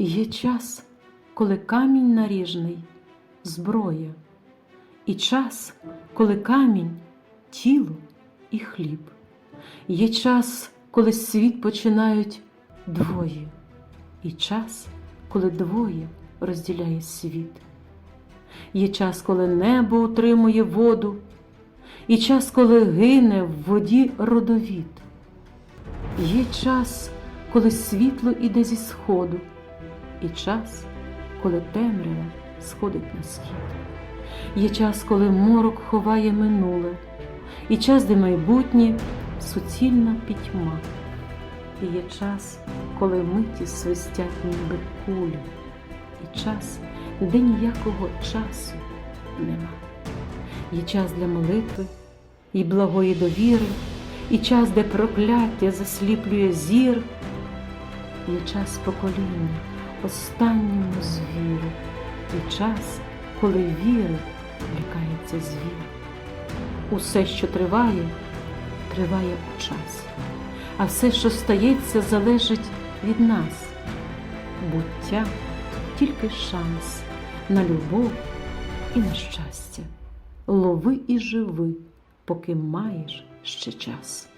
Є час, коли камінь наріжний зброя, і час, коли камінь тіло і хліб. Є час, коли світ починають двоє, і час, коли двоє розділяє світ. Є час, коли небо утримує воду, і час, коли гине в воді родовід. Є час, коли світло іде зі сходу, і час, коли темрява сходить на схід. Є час, коли морок ховає минуле, і час, де майбутнє суцільна пітьма. І є час, коли миті свистять ніби кулі, і час, де ніякого часу нема. Є час для молитви і благої довіри, і час, де прокляття засліплює зір, є час покоління останньому звіру, і час, коли віри лякається звір. Усе, що триває, триває у часі, а все, що стається, залежить від нас. Буття тільки шанс на любов і на щастя. Лови і живи, поки маєш ще час.